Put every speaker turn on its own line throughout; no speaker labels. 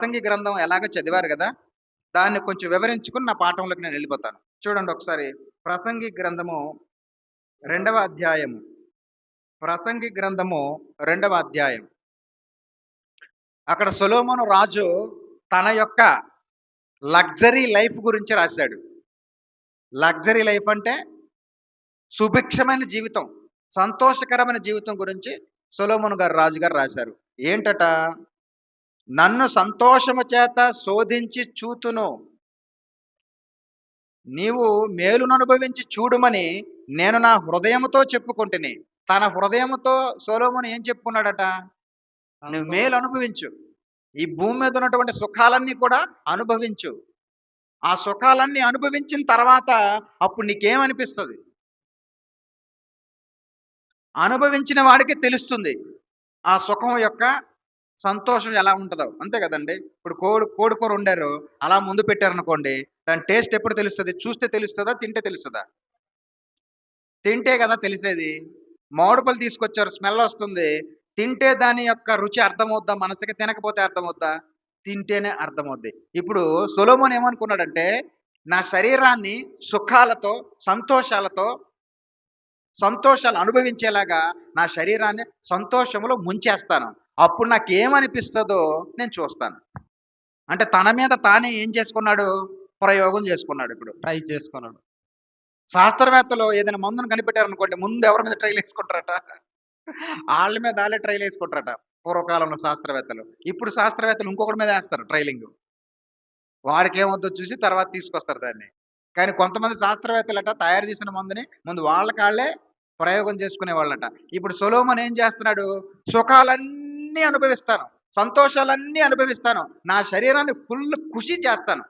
ప్రసంగి గ్రంథం ఎలాగో చదివారు కదా దాన్ని కొంచెం వివరించుకుని నా పాఠంలోకి నేను వెళ్ళిపోతాను. చూడండి ఒకసారి ప్రసంగి గ్రంథము రెండవ అధ్యాయము. ప్రసంగి గ్రంథము రెండవ అధ్యాయం. అక్కడ సొలోమోను రాజు తన యొక్క లగ్జరీ లైఫ్ గురించి రాశాడు. లగ్జరీ లైఫ్ అంటే సుభిక్షమైన జీవితం సంతోషకరమైన జీవితం గురించి సొలోమోను గారు రాజు గారు రాశారు. ఏంటట? నన్ను సంతోషము చేత శోధించి చూతును. నీవు మేలును అనుభవించి చూడుమని నేను నా హృదయముతో చెప్పుకుంటుని. తన హృదయముతో సోలోమును ఏం చెప్పుకున్నాడట? నువ్వు మేలు అనుభవించు ఈ భూమి మీద ఉన్నటువంటి సుఖాలన్నీ కూడా అనుభవించు. ఆ సుఖాలన్నీ అనుభవించిన తర్వాత అప్పుడు నీకేమనిపిస్తుంది? అనుభవించిన వాడికి తెలుస్తుంది. ఆ సుఖం యొక్క సంతోషం ఎలా ఉంటుందో. అంతే కదండి. ఇప్పుడు కోడి కోడి కూర వండారు. అలా ముందు పెట్టారనుకోండి దాని టేస్ట్ ఎప్పుడు తెలుస్తుంది? చూస్తే తెలుస్తుందా? తింటే తెలుస్తుందా? తింటే కదా తెలిసేది. మామిడిపళ్ళు తీసుకొచ్చారు స్మెల్ వస్తుంది. తింటే దాని యొక్క రుచి అర్థమవుద్దా? మనసుకి తినకపోతే అర్థమవుద్దా? తింటేనే అర్థమవుద్ది. ఇప్పుడు సొలోమోన్ ఏమనుకున్నాడంటే నా శరీరాన్ని సుఖాలతో సంతోషాలతో సంతోషాలు అనుభవించేలాగా నా శరీరాన్ని సంతోషంలో ముంచేస్తాను. అప్పుడు నాకు ఏమనిపిస్తుందో నేను చూస్తాను. అంటే తన మీద తానే ఏం చేసుకున్నాడు? ప్రయోగం చేసుకున్నాడు ఇప్పుడు.
ట్రై చేసుకున్నాడు.
శాస్త్రవేత్తలు ఏదైనా మందును కనిపెట్టారనుకోండి ముందు ఎవరి మీద ట్రైల్ వేసుకుంటారట? వాళ్ళ మీద వాళ్ళే ట్రైల్ వేసుకుంటారట పూర్వకాలంలో శాస్త్రవేత్తలు. ఇప్పుడు శాస్త్రవేత్తలు ఇంకొకటి మీద వేస్తారు ట్రైలింగ్. వాడికి ఏమవుద్దో చూసి తర్వాత తీసుకొస్తారు దాన్ని. కానీ కొంతమంది శాస్త్రవేత్తలట తయారు చేసిన మందుని ముందు వాళ్ళ కాళ్ళే ప్రయోగం చేసుకునే వాళ్ళట ఇప్పుడు సొలోమన్ ఏం చేస్తున్నాడు? సుఖాలన్నీ అనుభవిస్తాను. సంతోషాలన్నీ అనుభవిస్తాను. నా శరీరాన్ని ఫుల్ ఖుషి చేస్తాను.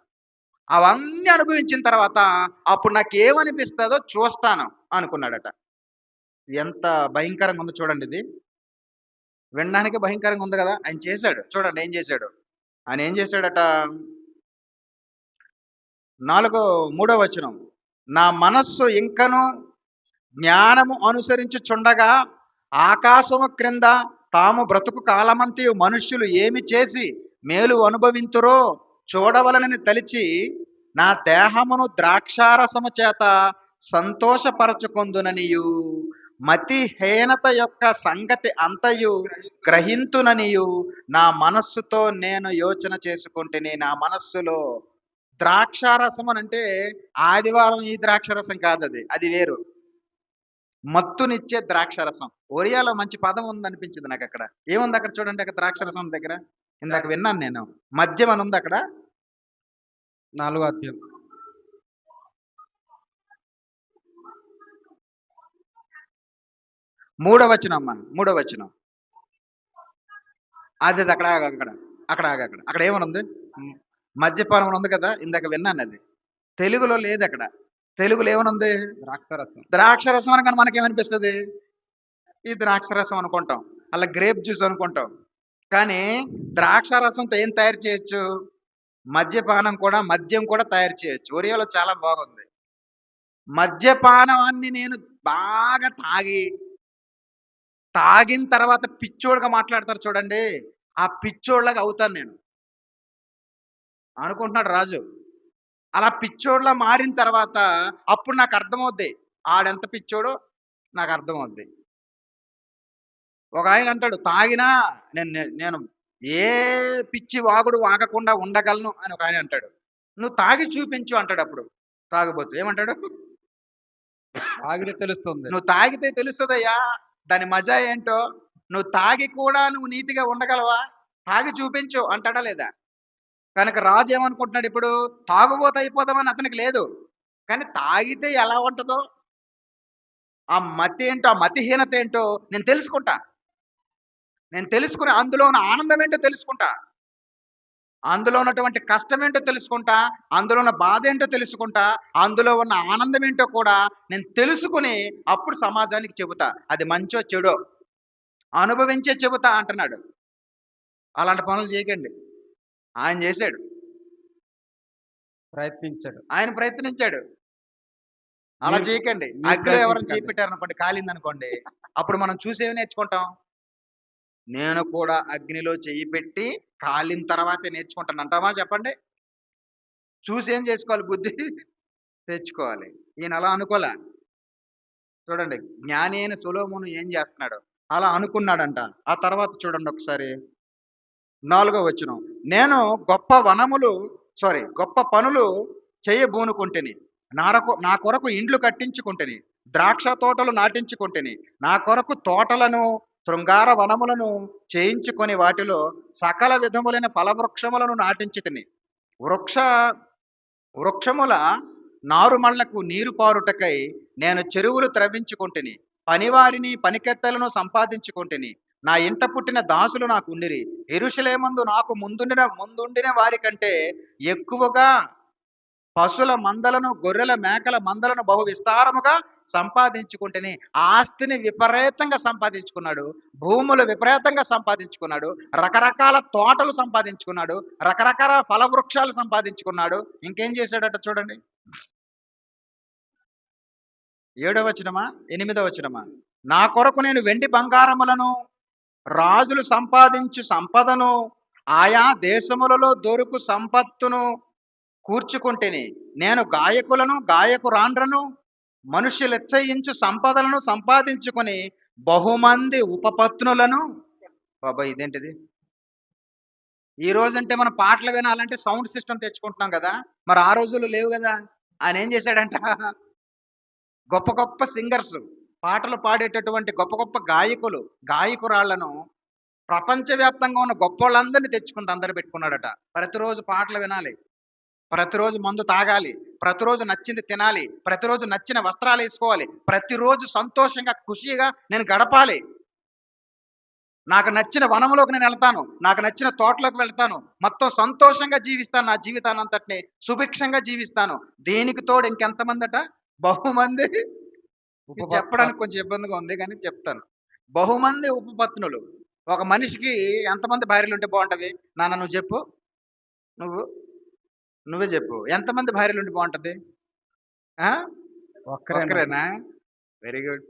అవన్నీ అనుభవించిన తర్వాత అప్పుడు నాకు ఏమనిపిస్తుందో చూస్తాను అనుకున్నాడట. ఎంత భయంకరంగా ఉందో చూడండి ఇది. వినడానికి భయంకరంగా ఉంది కదా. ఆయన చేశాడు. చూడండి ఏం చేశాడు. ఆయన ఏం చేశాడట? నాలుగో మూడో వచనం. నా మనస్సు ఇంకను జ్ఞానము అనుసరించుచుండగా ఆకాశము క్రింద తాము బ్రతుకు కాలమంతయు మనుష్యులు ఏమి చేసి మేలు అనుభవింతురో చూడవలనని తలిచి నా దేహమును ద్రాక్షారసము చేత సంతోషపరచుకొందుననియు. మతిహీనత యొక్క సంగతి అంతయు గ్రహింతుననియు. నా మనస్సుతో నేను యోచన చేసుకుంటేనే నా మనస్సులో ద్రాక్షారసం అని అంటే ఆదివారం ఈ ద్రాక్షరసం కాదు అది అది వేరు. మత్తునిచ్చే ద్రాక్షరసం. ఒరియాలో మంచి పదం ఉంది అనిపించింది నాకు అక్కడ ఏముంది అక్కడ చూడండి అక్కడ ద్రాక్షరసం దగ్గర? ఇందాక విన్నాను నేను. మద్యం అని ఉంది అక్కడ.
నాలుగో అధ్యాయం.
మూడో వచనం అమ్మ మూడో వచనం అది అది అక్కడ అక్కడ. అక్కడ అక్కడ. అక్కడ ఏమని ఉంది మద్యపానం ఉంది కదా ఇందాక విన్నాను అది. తెలుగులో లేదు అక్కడ. తెలుగులో ఏమనుంది
ద్రాక్షరసం.
ద్రాక్షరసం అనగానే మనకేమనిపిస్తుంది? ఈ ద్రాక్షరసం అనుకుంటాం. అలా గ్రేప్ జ్యూస్ అనుకుంటాం. కానీ ద్రాక్షరసంతో ఏం తయారు చేయొచ్చు? మద్యపానం కూడా మద్యం కూడా తయారు చేయొచ్చు. ఒరియాలో చాలా బాగుంది. మద్యపానాన్ని నేను బాగా తాగి తాగిన తర్వాత పిచ్చోడుగా మాట్లాడతారు చూడండి. ఆ పిచ్చోళ్ళగా అవుతాను నేను. అనుకుంటున్నాడు రాజు. అలా పిచ్చోడ్లా మారిన తర్వాత అప్పుడు నాకు అర్థమవుద్ది ఆడెంత పిచ్చోడో నాకు అర్థమవుద్ది. ఒక ఆయన అంటాడు తాగినా నేను నేను ఏ పిచ్చి వాగుడు వాగకుండా ఉండగలను అని ఒక ఆయన అంటాడు. నువ్వు తాగి చూపించు అంటాడు అప్పుడు. తాగబోతు. ఏమంటాడు?
ఆగితే తెలుస్తుంది.
నువ్వు తాగితే తెలుస్తుందయ్యా దాని మజా ఏంటో? నువ్వు తాగి కూడా నువ్వు నీతిగా ఉండగలవా? తాగి చూపించు అంటాడా లేదా? కనుక రాజు ఏమనుకుంటున్నాడు ఇప్పుడు? తాగుబోత అయిపోదామని అతనికి లేదు. కానీ తాగితే ఎలా ఉంటుందో? ఆ మతి ఏంటో ఆ మతిహీనత ఏంటో నేను తెలుసుకుంటా. నేను తెలుసుకుని అందులో ఉన్న ఆనందం ఏంటో తెలుసుకుంటా. అందులో ఉన్నటువంటి కష్టం ఏంటో తెలుసుకుంటా. అందులో ఉన్న బాధ ఏంటో తెలుసుకుంటా. అందులో ఉన్న ఆనందం ఏంటో కూడా నేను తెలుసుకుని అప్పుడు సమాజానికి చెబుతా. అది మంచో చెడో? అనుభవించే చెబుతా అంటున్నాడు. అలాంటి పనులు చేయకండి. ఆయన చేశాడు.
ప్రయత్నించాడు.
ఆయన ప్రయత్నించాడు. అలా చేయకండి. అగ్గిలో ఎవరైనా. చేపెట్టారు అనుకోండి కాలింది అనుకోండి అప్పుడు మనం చూసి ఏమి నేర్చుకుంటాం? నేను కూడా అగ్నిలో చెయ్యి పెట్టి కాలిన తర్వాతే నేర్చుకుంటాను. అంటామా చెప్పండి? చూసి ఏం చేసుకోవాలి బుద్ధి? తెచ్చుకోవాలి. ఈయన అలా అనుకోలే. చూడండి జ్ఞాని అయిన సులోమును ఏం చేస్తున్నాడు? అలా అనుకున్నాడంట. ఆ తర్వాత చూడండి ఒకసారి. నాలుగో వచ్చిన నేను గొప్ప వనములు సారీ గొప్ప పనులు చేయబూనుకుంటేని. నారకు నా కొరకు ఇండ్లు కట్టించుకుంటేని ద్రాక్ష తోటలు నాటించుకుంటేని నా కొరకు తోటలను శృంగార వనములను చేయించుకొని వాటిలో సకల విధములైన ఫలవృక్షములను నాటించి తిని వృక్ష వృక్షముల నారుమళ్ళకు నీరు పారుటకై నేను చెరువులు త్రవ్వించుకుంటుని పనివారిని పనికెత్తలను సంపాదించుకుంటుని నా ఇంట పుట్టిన దాసులు నాకు ఉండిరి. ఎరుషలేమందు నాకు ముందుండిన ముందుండిన వారి కంటే ఎక్కువగా పశుల మందలను గొర్రెల మేకల మందలను బహు విస్తారముగా సంపాదించుకుంటేనే ఆస్తిని విపరీతంగా సంపాదించుకున్నాడు. భూములు విపరీతంగా సంపాదించుకున్నాడు. రకరకాల తోటలు సంపాదించుకున్నాడు. రకరకాల ఫలవృక్షాలు సంపాదించుకున్నాడు. ఇంకేం చేశాడట చూడండి. ఏడవ వచనమా? ఎనిమిదవ వచనమా? నా కొరకు నేను వెండి బంగారములను రాజులు సంపాదించు సంపదను ఆయా దేశములలో దొరుకు సంపత్తును కూర్చుకుంటేని. నేను గాయకులను గాయకురాండ్రను మనుషులు ఎచ్చయించు సంపదలను సంపాదించుకొని బహుమంది ఉపపత్నులను బాబా ఇదేంటిది? ఈ రోజంటే మనం పాటలు వినాలంటే సౌండ్ సిస్టమ్ తెచ్చుకుంటున్నాం కదా. మరి ఆ రోజుల్లో లేవు కదా. ఆయన ఏం చేశాడంట? గొప్ప గొప్ప సింగర్స్. పాటలు పాడేటటువంటి గొప్ప గొప్ప గాయకులు గాయకురాళ్ళను ప్రపంచవ్యాప్తంగా ఉన్న గొప్ప వాళ్ళందరినీ తెచ్చుకుంది అందరు పెట్టుకున్నాడట. ప్రతిరోజు పాటలు వినాలి. ప్రతిరోజు మందు తాగాలి. ప్రతిరోజు నచ్చింది తినాలి. ప్రతిరోజు నచ్చిన వస్త్రాలు వేసుకోవాలి. ప్రతిరోజు సంతోషంగా ఖుషిగా నేను గడపాలి. నాకు నచ్చిన వనంలోకి నేను వెళ్తాను. నాకు నచ్చిన తోటలోకి వెళ్తాను. మొత్తం సంతోషంగా జీవిస్తాను నా జీవితాన్ని అంతటిని సుభిక్షంగా జీవిస్తాను. దేనికి తోడు ఇంకెంతమంది అట బహుమంది చెప్పడానికి కొంచెం ఇబ్బందిగా ఉంది కానీ చెప్తాను. బహుమంది ఉపపత్నులు ఒక మనిషికి ఎంతమంది భార్యలు ఉంటే బాగుంటది? నాన్న నువ్వు చెప్పు. నువ్వు? నువ్వే చెప్పు. ఎంతమంది భార్యలు ఉంటే బాగుంటది?
ఒక్కరేనా?
Very good.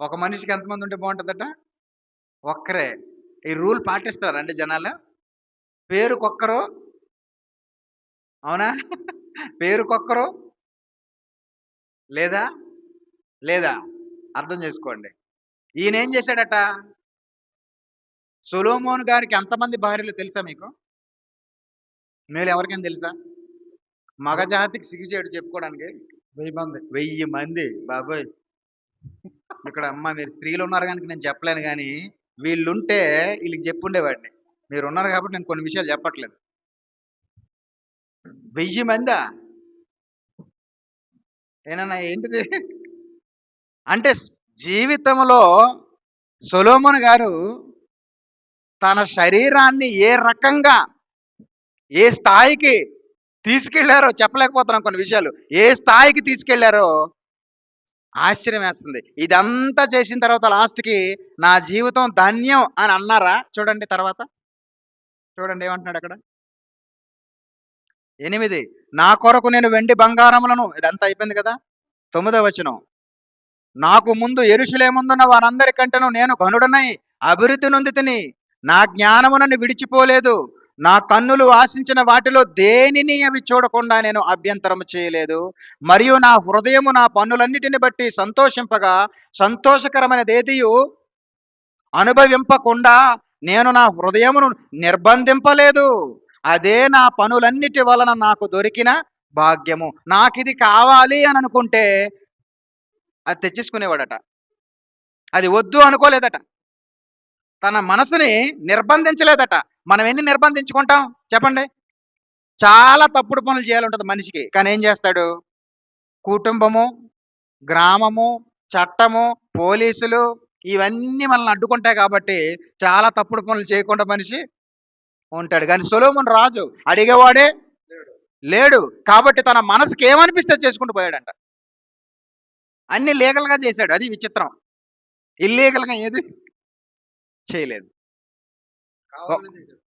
ఒక మనిషికి ఎంతమంది ఉంటే బాగుంటుందట? ఒక్కరే. ఈ రూల్ పాటిస్తారండి జనాలు? పేరుకొక్కరు. అవునా? పేరుకొక్కరు లేదా? లేదా? అర్థం చేసుకోండి. ఈయన ఏం చేశాడట? సొలోమోన్ గారికి ఎంతమంది భార్యలు తెలుసా మీకు? మీరు ఎవరికైనా తెలుసా? మగజాతికి సిగిచేడు చెప్పుకోవడానికి.
వెయ్యి మంది.
వెయ్యి మంది? బాబోయ్! ఇక్కడ అమ్మ మీరు స్త్రీలు ఉన్నారు కనుక నేను చెప్పలేను కానీ వీళ్ళుంటే వీళ్ళకి చెప్పుండేవాడిని. మీరు ఉన్నారు కాబట్టి నేను కొన్ని విషయాలు చెప్పట్లేదు. వెయ్యి మందా? ఏనన్నా ఏంటిది? అంటే జీవితంలో సొలోమన్ గారు తన శరీరాన్ని ఏ రకంగా ఏ స్థాయికి తీసుకెళ్ళారో చెప్పలేకపోతున్నాం కొన్ని విషయాలు. ఏ స్థాయికి తీసుకెళ్ళారో ఆశ్చర్యం వేస్తుంది. ఇదంతా చేసిన తర్వాత లాస్ట్కి నా జీవితం ధన్యం అని అన్నారా? చూడండి తర్వాత. చూడండి ఏమంటున్నాడు అక్కడ. ఎనిమిది. నా కొరకు నేను వెండి బంగారములను ఇదంతా అయిపోయింది కదా? తొమ్మిదవ వచనం. నాకు ముందు ఎరుషులేముందున్న వారందరికంటేను నేను ఘనుడనై అభివృద్ధి నొంది తిని నా జ్ఞానమునని విడిచిపోలేదు. నా కన్నులు ఆశించిన వాటిలో దేనిని అవి చూడకుండా నేను అభ్యంతరం చేయలేదు. మరియు నా హృదయము నా పన్నులన్నిటిని బట్టి సంతోషింపగా సంతోషకరమైనదేదియు అనుభవింపకుండా నేను నా హృదయమును నిర్బంధింపలేదు. అదే నా పనులన్నిటి వలన నాకు దొరికిన భాగ్యము. నాకు ఇది కావాలి అని అనుకుంటే అది తెచ్చేసుకునేవాడట. అది వద్దు అనుకోలేదట. తన మనసుని నిర్బంధించలేదట. మనం ఎన్ని నిర్బంధించుకుంటాం? చెప్పండి. చాలా తప్పుడు పనులు చేయాలంటుంది మనిషికి. కానీ ఏం చేస్తాడు? కుటుంబము గ్రామము చట్టము పోలీసులు ఇవన్నీ మనల్ని అడ్డుకుంటాయి కాబట్టి చాలా తప్పుడు పనులు చేయకుండా మనిషి ఉంటాడు. కానీ సొలోమన్ రాజు అడిగేవాడే లేడు. కాబట్టి తన మనసుకి ఏమనిపిస్తే చేసుకుంటూ పోయాడంట. అన్ని లీగల్గా చేశాడు. అది విచిత్రం. ఇల్లీగల్గా ఏది చేయలేదు.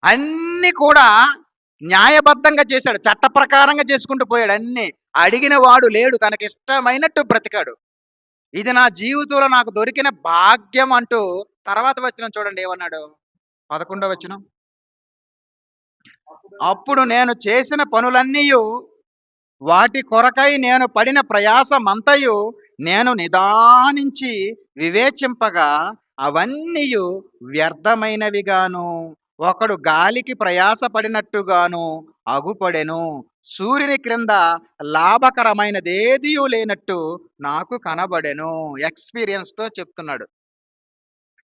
అన్ని కూడా న్యాయబద్ధంగా చేశాడు. చట్ట ప్రకారంగా చేసుకుంటూ పోయాడు అన్ని. అడిగిన వాడు లేడు. తనకి ఇష్టమైనట్టు బ్రతికాడు. ఇది నా జీవితంలో నాకు దొరికిన భాగ్యం అంటూ తర్వాత వచ్చిన చూడండి. ఏమన్నాడు? పదకొండో వచ్చినాం అప్పుడు నేను చేసిన పనులన్నీ వాటి కొరకై నేను పడిన ప్రయాసమంతయు నేను నిదానించి వివేచింపగా అవన్నీ వ్యర్థమైనవిగాను. ఒకడు గాలికి ప్రయాసపడినట్టుగాను అగుపడెను. సూర్యుని క్రింద లాభకరమైనదేదియూ లేనట్టు నాకు కనబడెను. ఎక్స్పీరియన్స్తో చెప్తున్నాడు.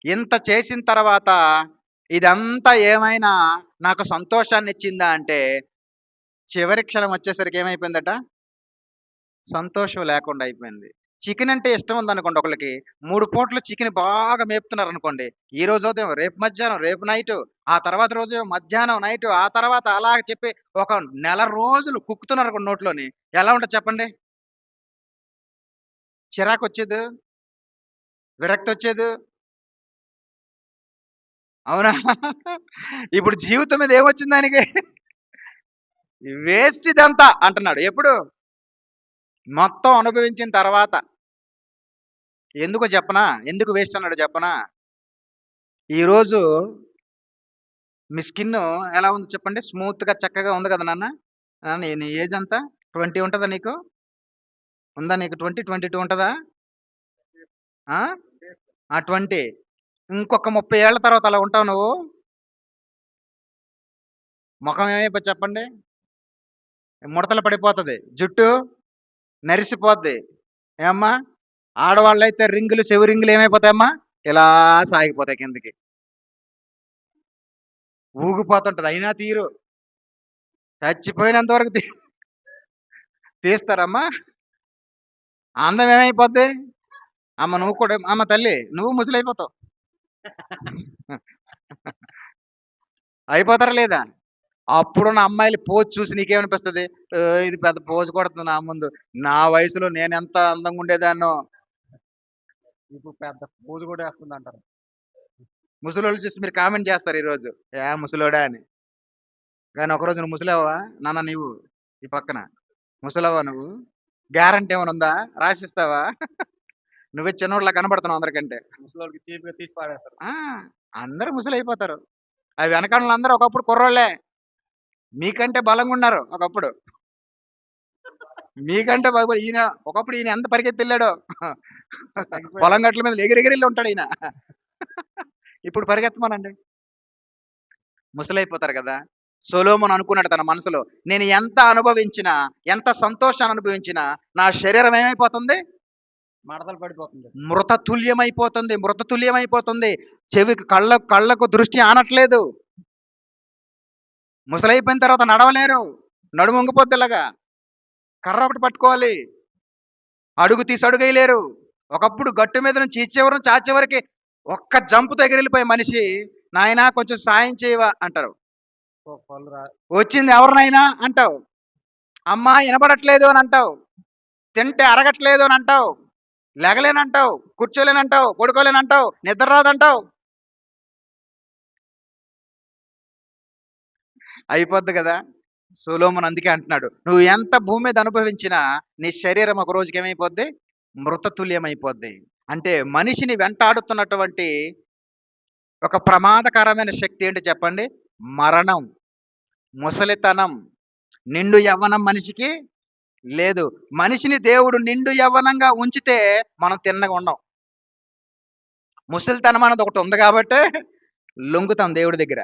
ఇంత చేసిన తర్వాత ఇదంతా ఏమైనా నాకు సంతోషాన్ని ఇచ్చిందా అంటే చివరి క్షణం వచ్చేసరికి ఏమైపోయిందట? సంతోషం లేకుండా అయిపోయింది. చికెన్ అంటే ఇష్టం ఉందనుకోండి ఒకళ్ళకి. మూడు పూట్లు చికెన్ బాగా మేపుతున్నారు అనుకోండి ఈ రోజు ఉదయం రేపు మధ్యాహ్నం రేపు నైట్ ఆ తర్వాత రోజు మధ్యాహ్నం నైట్ ఆ తర్వాత అలా చెప్పి ఒక నెల రోజులు కుక్కుతున్నారు నోట్లోని. ఎలా ఉంటుంది చెప్పండి? చిరాకు వచ్చేది విరక్తి వచ్చేది అవునా? ఇప్పుడు జీవితం మీద ఏమొచ్చింది దానికి? వేస్ట్ ఇదంతా అంటున్నాడు. ఎప్పుడు? మొత్తం అనుభవించిన తర్వాత. ఎందుకో చెప్పనా? ఎందుకు వేస్ట్ అన్నాడు చెప్పనా? ఈరోజు మీ స్కిన్ ఎలా ఉంది చెప్పండి? స్మూత్గా చక్కగా ఉంది కదా నాన్న? నాన్న నీ ఏజ్ అంతా ట్వంటీ ఉంటుందా నీకు? ఉందా నీకు ట్వంటీ? ట్వంటీ టూ ఉంటుందా? ట్వంటీ. ఇంకొక ముప్పై ఏళ్ళ తర్వాత అలా ఉంటావు నువ్వు? ముఖం ఏమైపో చెప్పండి. ముడతలు పడిపోతుంది. జుట్టు నరిసిపోద్ది. ఏమ్మా? ఆడవాళ్ళైతే రింగులు చెవి రింగులు ఏమైపోతాయమ్మా ఇలా సాగిపోతాయి కిందకి. ఊగిపోతుంటది. అయినా తీరు. చచ్చిపోయినంత వరకు తీ తీస్తారమ్మా. అందం ఏమైపోద్ది? అమ్మ నువ్వు కూడా అమ్మ తల్లి నువ్వు ముసలైపోతావు. అయిపోతారా లేదా? అప్పుడున్న అమ్మాయిలు పోజ్ చూసి నీకేమనిపిస్తుంది? "ఏ, ఇది పెద్ద పోజ్ కొడుతుంది నా ముందు. నా వయసులో నేను ఎంత అందంగా ఉండేదాన్నో.
ఇప్పుడు పెద్ద పూజ కూడా వేస్తుంది అంటారు.
ముసలోళ్ళు చూసి మీరు కామెంట్ చేస్తారు ఈరోజు. ఏ ముసలోడా అని. కానీ ఒకరోజు నువ్వు ముసలావా? నాన్న నీవు ఈ పక్కన. ముసలవా నువ్వు? గ్యారంటీ ఏమైనా ఉందా? రాసిస్తావా? నువ్వే చిన్నోళ్ళ కనబడుతున్నావు అందరికంటే.
ముసలికి చీప్గా తీసి పాడేస్తారు
ఆ, అందరూ ముసలైపోతారు. అవి వెనకాల అందరూ ఒకప్పుడు కుర్రోళ్ళే. మీకంటే బలంగా ఉన్నారు ఒకప్పుడు. మీకంటే బాగా ఈయన ఒకప్పుడు ఈయన ఎంత పరిగెత్తి వెళ్ళాడో. పొలం గట్ల మీద ఎగిరెగిరిల్లి ఉంటాడు ఈయన. ఇప్పుడు పరిగెత్తమనండి. ముసలైపోతారు కదా. సొలోమన్ అనుకున్నాడు తన మనసులో నేను ఎంత అనుభవించినా ఎంత సంతోషాన్ని అనుభవించినా నా శరీరం ఏమైపోతుంది?
మడతలు పడిపోతుంది.
మృత తుల్యమైపోతుంది మృత తుల్యమైపోతుంది చెవికి కళ్ళ కళ్ళకు దృష్టి ఆనట్లేదు. ముసలైపోయిన తర్వాత నడవలేరు. నడుము వంగిపోద్ది ఇలాగా. కర్ర ఒకటి పట్టుకోవాలి. అడుగు తీసి అడుగేయలేరు. ఒకప్పుడు గట్టు మీద నుంచి ఇచ్చేవరం చాచేవరకి ఒక్క జంపుతో ఎగిరిపోయే మనిషి నాయనా కొంచెం సాయం చేయవా? అంటారు. వచ్చింది ఎవరినైనా? అంటావు. అమ్మా వినబడట్లేదు అని అంటావు. తింటే అరగట్లేదు అని అంటావు. లేగలేనంటావు కూర్చోలేనంటావు పడుకోలేనంటావు నిద్ర రాదంటావు. అయిపోద్ది కదా? సోలోమన్ అందుకే అంటున్నాడు నువ్వు ఎంత భూమి మీద అనుభవించినా నీ శరీరం ఒక రోజుకి ఏమైపోద్ది? మృతతుల్యమైపోద్ది. అంటే మనిషిని వెంటాడుతున్నటువంటి ఒక ప్రమాదకరమైన శక్తి ఏంటి చెప్పండి? మరణం ముసలితనం నిండు యవ్వనం మనిషికి లేదు. మనిషిని దేవుడు నిండు యవ్వనంగా ఉంచితే మనం తిన్నగా ఉండం. ముసలితనం అన్నది ఒకటి ఉంది కాబట్టి లొంగుతాం దేవుడి దగ్గర.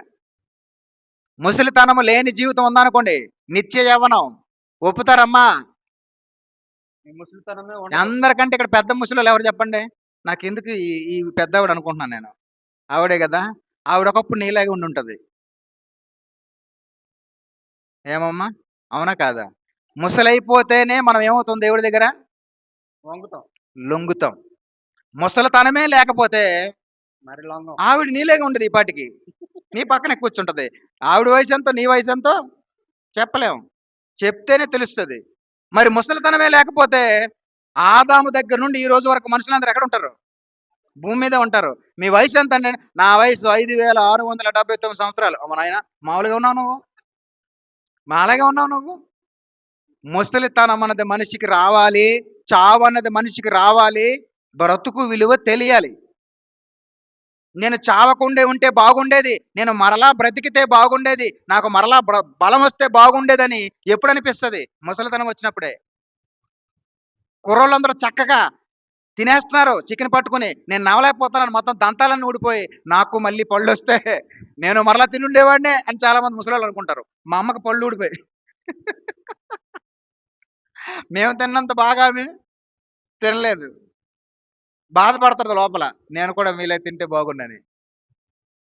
ముసలితనము లేని జీవితం ఉందనుకోండి నిత్య యవ్వనం. ఒప్పుతారమ్మా. అందరికంటే ఇక్కడ పెద్ద ముసలి ఎవరు చెప్పండి? నాకు ఎందుకు ఈ ఈ పెద్ద ఆవిడ అనుకుంటున్నాను నేను. ఆవిడే కదా? ఆవిడ ఒకప్పుడు నీలాగే ఉండి ఉంటుంది ఏమమ్మా? అవునా కాదా? ముసలైపోతేనే మనం ఏమవుతాం దేవుడి దగ్గర?
వంగుతాం
లొంగుతాం. ముసలితనమే లేకపోతే
మరి లొంగం.
ఆవిడ నీలేగా ఉండదు ఈ పాటికి. నీ పక్కనే కూర్చుంటది. ఆవిడ వయసు ఎంతో నీ వయసు ఎంతో చెప్పలేం. చెప్తేనే తెలుస్తుంది. మరి ముసలితనమే లేకపోతే ఆదాము దగ్గర నుండి ఈ రోజు వరకు మనుషులందరూ ఎక్కడ ఉంటారు? భూమి మీద ఉంటారు. మీ వయసు ఎంత అండి? నా వయసు ఐదు వేల ఆరు వందల డెబ్బై తొమ్మిది సంవత్సరాలు. అమ్మ నాయన మామూలుగా ఉన్నావు నువ్వు? మాలాగే ఉన్నావు నువ్వు? ముసలితనం అన్నది మనిషికి రావాలి చావు అన్నది మనిషికి రావాలి బ్రతుకు విలువ తెలియాలి. నేను చావకుండే ఉంటే బాగుండేది నేను మరలా బ్రతికితే బాగుండేది నాకు మరలా బ్ర- బలం వస్తే బాగుండేదని ఎప్పుడు అనిపిస్తుంది ముసలితనం వచ్చినప్పుడే. కుర్రోళ్ళందరూ చక్కగా తినేస్తున్నారు చికెన్ పట్టుకుని. నేను నవలేకపోతున్నాను మొత్తం దంతాలన్నీ ఊడిపోయి నాకు మళ్ళీ పళ్ళు వస్తే నేను మరలా తినుండేవాడినే అని చాలా మంది ముసలి అనుకుంటారు. మా అమ్మకి పళ్ళు ఊడిపోయి మేము తిన్నంత బాగా ఆమె తినలేదు. బాధపడుతుంది లోపల. నేను కూడా మీలే తింటే బాగుండని.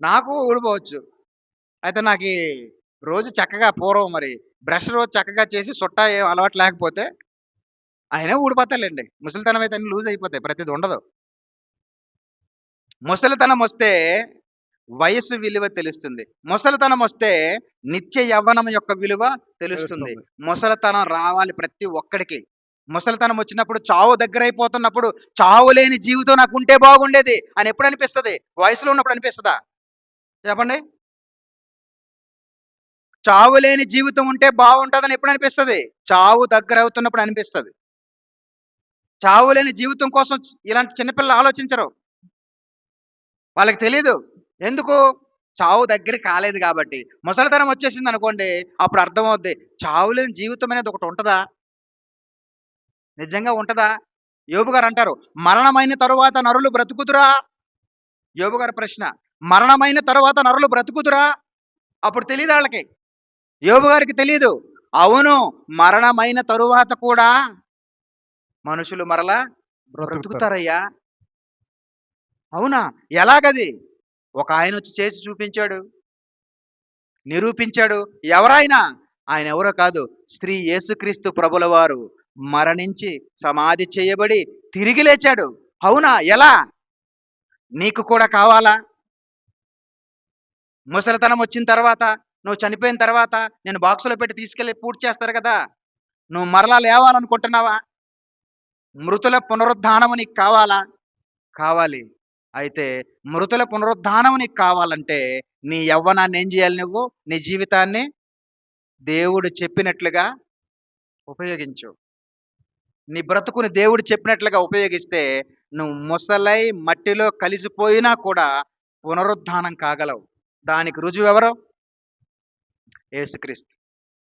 నాకు ఊడిపోవచ్చు. అయితే నాకు రోజు చక్కగా పూర్వం మరి బ్రష్ రోజు చక్కగా చేసి చుట్ట ఏం అలవాటు లేకపోతే అయినా ఊడిపోతాయిలేండి ముసలితనం అయితే అన్ని లూజ్ అయిపోతాయి. ప్రతిది ఉండదు. ముసలితనం వస్తే వయస్సు విలువ తెలుస్తుంది. ముసలితనం వస్తే నిత్య యవ్వనం యొక్క విలువ తెలుస్తుంది.
తెలుస్తుంది.
ముసలితనం రావాలి ప్రతి ఒక్కడికి. ముసలితనం వచ్చినప్పుడు చావు దగ్గర అయిపోతున్నప్పుడు చావు లేని జీవితం నాకు ఉంటే బాగుండేది అని ఎప్పుడు అనిపిస్తుంది? వయసులో ఉన్నప్పుడు అనిపిస్తుందా? చెప్పండి. చావు లేని జీవితం ఉంటే బాగుంటుందని ఎప్పుడు అనిపిస్తుంది? చావు దగ్గర అవుతున్నప్పుడు అనిపిస్తుంది. చావు లేని జీవితం కోసం ఇలాంటి చిన్నపిల్లలు ఆలోచించరు. వాళ్ళకి తెలియదు ఎందుకు? చావు దగ్గర కాలేదు కాబట్టి. ముసలితనం వచ్చేసింది అనుకోండి అప్పుడు అర్థమవుద్ది. చావు లేని జీవితం అనేది ఒకటి ఉంటుందా? నిజంగా ఉంటుందా? యోబు గారు అంటారు మరణమైన తరువాత నరులు బ్రతుకుతురా యోబు గారి ప్రశ్న మరణమైన తరువాత నరులు బ్రతుకుతురా అప్పుడు తెలియదు వాళ్ళకి? యోబు గారికి తెలియదు అవును మరణమైన తరువాత కూడా మనుషులు మరలా
బ్రతుకుతారు.
బ్రతుకుతారయ్యా. అవునా? ఎలాగది? ఒక ఆయన వచ్చి చేసి చూపించాడు. నిరూపించాడు. ఎవరైనా ఆయన ఎవరో కాదు. శ్రీ యేసుక్రీస్తు ప్రభుల వారు మరణించి సమాధి చేయబడి తిరిగి లేచాడు. అవునా? ఎలా? నీకు కూడా కావాలా? ముసలితనం వచ్చిన తర్వాత నువ్వు చనిపోయిన తర్వాత నేను బాక్సులో పెట్టి తీసుకెళ్ళి పూర్తి చేస్తారు కదా? నువ్వు మరలా లేవాలనుకుంటున్నావా? మృతుల పునరుద్ధానము నీకు కావాలా? కావాలి. అయితే మృతుల పునరుద్ధానం నీకు కావాలంటే నీ యవ్వనాన్ని ఏం చేయాలి నువ్వు? నీ జీవితాన్ని దేవుడు చెప్పినట్లుగా ఉపయోగించు. నీ బ్రతుకుని దేవుడు చెప్పినట్లుగా ఉపయోగిస్తే నువ్వు ముసలై మట్టిలో కలిసిపోయినా కూడా పునరుద్ధానం కాగలవు. దానికి రుజువు ఎవరు? యేసుక్రీస్తు.